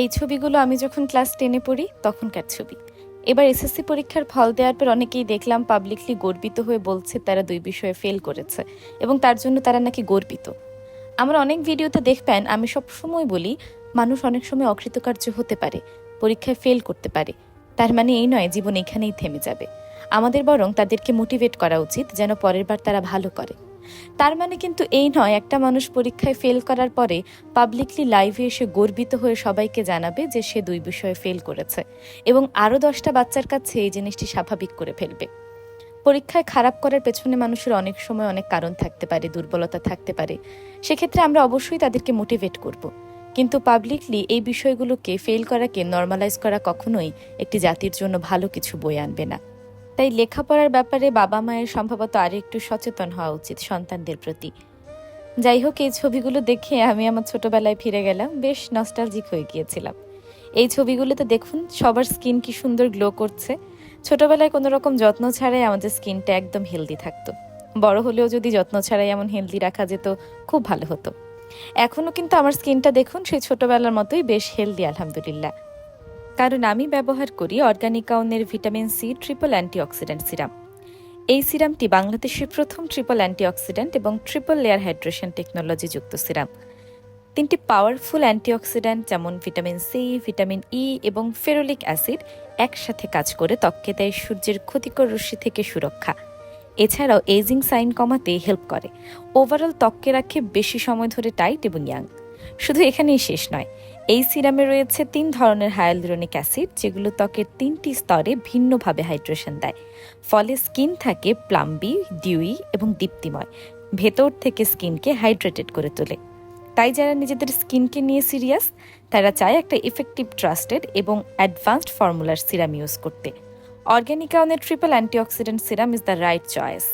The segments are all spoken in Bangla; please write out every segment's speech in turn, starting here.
এই ছবিগুলো আমি যখন ক্লাস টেনে পড়ি, তখনকার ছবি। এবার এসএসসি পরীক্ষার ফল দেওয়ার পর অনেকেই দেখলাম পাবলিকলি গর্বিত হয়ে বলছে, তারা দুই বিষয়ে ফেল করেছে এবং তার জন্য তারা নাকি গর্বিত। আমার অনেক ভিডিওতে দেখবেন, আমি সব সময় বলি, মানুষ অনেক সময় অকৃতকার্য হতে পারে, পরীক্ষায় ফেল করতে পারে। তার মানে এই নয়, জীবন এখানেই থেমে যাবে। আমাদের বরং তাদেরকে মোটিভেট করা উচিত, যেন পরের বার তারা ভালো করে। তার মানে কিন্তু এই নয়, একটা মানুষ পরীক্ষায় ফেল করার পরে পাবলিকলি লাইভে এসে গর্বিত হয়ে সবাইকে জানাবে যে সে দুই বিষয়ে ফেল করেছে এবং আরও দশটা বাচ্চার কাছে এই জিনিসটি স্বাভাবিক করে ফেলবে। পরীক্ষায় খারাপ করার পেছনে মানুষের অনেক সময় অনেক কারণ থাকতে পারে, দুর্বলতা থাকতে পারে। সেক্ষেত্রে আমরা অবশ্যই তাদেরকে মোটিভেট করব। কিন্তু পাবলিকলি এই বিষয়গুলোকে ফেল করাকে নর্মালাইজ করা কখনোই একটি জাতির জন্য ভালো কিছু বয়ে আনবে না। তাই লেখাপড়ার ব্যাপারে বাবা মায়ের সম্ভবত আরও একটু সচেতন হওয়া উচিত সন্তানদের প্রতি। যাই হোক, এই ছবিগুলো দেখে আমি আমার ছোটবেলায় ফিরে গেলাম, বেশ নস্টালজিক হয়ে গিয়েছিলাম। এই ছবিগুলোতে দেখুন, সবার স্কিন কি সুন্দর গ্লো করছে। ছোটবেলায় কোনো রকম যত্ন ছাড়াই আমাদের স্কিনটা একদম হেলদি থাকতো। বড় হলেও যদি যত্ন ছাড়াই এমন হেলদি রাখা যেত, খুব ভালো হতো। এখনও কিন্তু আমার স্কিনটা দেখুন, সেই ছোটবেলার মতোই বেশ হেলদি আলহামদুলিল্লাহ। কারণ আমি ব্যবহার করি অর্গানিকাউনের vitamin C triple antioxidant serum. এই সিরামটি বাংলাদেশের প্রথম ট্রিপল অ্যান্টিঅক্সিডেন্ট এবং ট্রিপল লেয়ার হাইড্রেশন টেকনোলজি যুক্ত সিরাম। তিনটি পাওয়ারফুল অ্যান্টিঅক্সিডেন্ট যেমন ভিটামিন সি, ভিটামিন ই এবং ফেরোলিক অ্যাসিড একসাথে কাজ করে ত্বককে দেয় সূর্যের ক্ষতিকর রশ্মি থেকে সুরক্ষা। এছাড়াও এজিং সাইন কমাতে হেল্প করে। ওভারঅল ত্বককে রাখে বেশি সময় ধরে টাইট এবং ইয়াং। শুধু এখানেই শেষ নয়, এই সিরামে রয়েছে তিন ধরনের হায়ালুরনিক অ্যাসিড, যেগুলো ত্বকের তিনটি স্তরে ভিন্নভাবে হাইড্রেশন দেয়। ফলে স্কিন থাকে প্লাম্বি, ডিউই এবং দীপ্তিময়। ভেতর থেকে স্কিনকে হাইড্রেটেড করে তোলে। তাই যারা নিজেদের স্কিনকে নিয়ে সিরিয়াস, তারা চায় একটা ইফেক্টিভ, ট্রাস্টেড এবং অ্যাডভান্সড ফর্মুলার সিরাম ইউজ করতে। অর্গ্যানিকাউনের triple antioxidant serum is the right choice.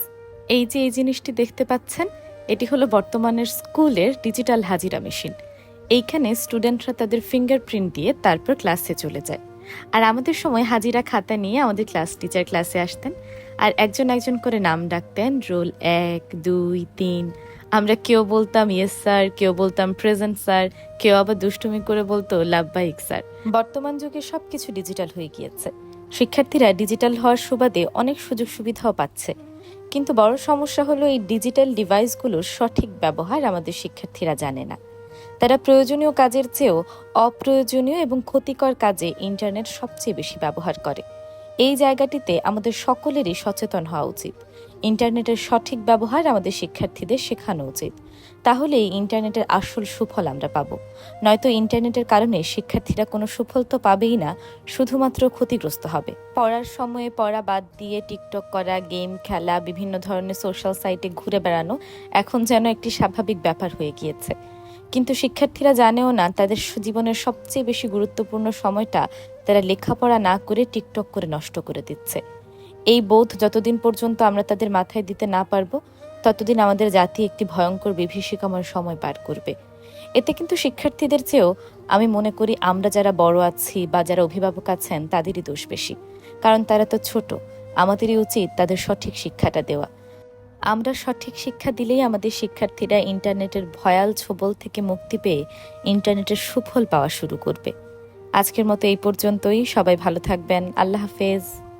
এই যে এই জিনিসটি দেখতে পাচ্ছেন এটি হলো বর্তমানের স্কুলের ডিজিটাল হাজিরা মেশিন। এইখানে স্টুডেন্টরা তাদের ফিঙ্গারপ্রিন্ট দিয়ে তারপর ক্লাসে চলে যায়। আর আমাদের সময় হাজিরা খাতা নিয়ে আমাদের ক্লাস টিচার ক্লাসে আসতেন। আর একজন একজন করে নাম ডাকতেন, রোল এক, দুই, তিন। আমরা কেউ বলতাম, ইয়েস, স্যার। কেউ বলতাম, প্রেজেন্ট, স্যার। কেউ আবার দুষ্টুমি করে বলতো লাভবাহিক স্যার। বর্তমান যুগে সব কিছু ডিজিটাল হয়ে গিয়েছে। শিক্ষার্থীরা ডিজিটাল হওয়ার সুবাদে অনেক সুযোগ সুবিধাও পাচ্ছে। কিন্তু বড় সমস্যা হলো এই ডিজিটাল ডিভাইসগুলোর সঠিক ব্যবহার আমাদের শিক্ষার্থীরা জানে না। তারা প্রয়োজনীয় কাজের চেয়েও অপ্রয়োজনীয় এবং ক্ষতিকর কাজে ইন্টারনেট সবচেয়ে বেশি ব্যবহার করে। এই জায়গাটিতে আমাদের সকলেরই সচেতন হওয়া উচিত। ইন্টারনেটের সঠিক ব্যবহার আমাদের শিক্ষার্থীদের শেখানো উচিত। তাহলে ইন্টারনেটের আসল সুফল আমরা পাবো। নয়তো ইন্টারনেটের কারণে শিক্ষার্থীরা কোনো সুফল তো পাবেই না, শুধুমাত্র ক্ষতিগ্রস্ত হবে। পড়ার সময়ে পড়া বাদ দিয়ে টিকটক করা, গেম খেলা, বিভিন্ন ধরনের সোশ্যাল সাইটে ঘুরে বেড়ানো এখন যেন একটি স্বাভাবিক ব্যাপার হয়ে গিয়েছে। কিন্তু শিক্ষার্থীরা জানেও না তাদের জীবনের সবচেয়ে বেশি গুরুত্বপূর্ণ সময়টা তারা লেখাপড়া না করে টিকটক করে নষ্ট করে দিচ্ছে। এই বোধ যতদিন পর্যন্ত আমরা তাদের মাথায় দিতে না পারব, ততদিন আমাদের জাতি একটি ভয়ঙ্কর বিভীষিকাময় সময় পার করবে। এতে কিন্তু শিক্ষার্থীদের চেয়েও আমি মনে করি আমরা যারা বড় আছি বা যারা অভিভাবক আছেন, তাদেরই দোষ বেশি। কারণ তারা তো ছোট, আমাদেরই উচিত তাদের সঠিক শিক্ষাটা দেওয়া। আমরা সঠিক শিক্ষা দিলেই আমাদের শিক্ষার্থীরা ইন্টারনেটের ভয়াল ছোবল থেকে মুক্তি পেয়ে ইন্টারনেটের সুফল পাওয়া শুরু করবে। আজকের মতো এই পর্যন্তই। সবাই ভালো থাকবেন। আল্লাহ হাফেজ।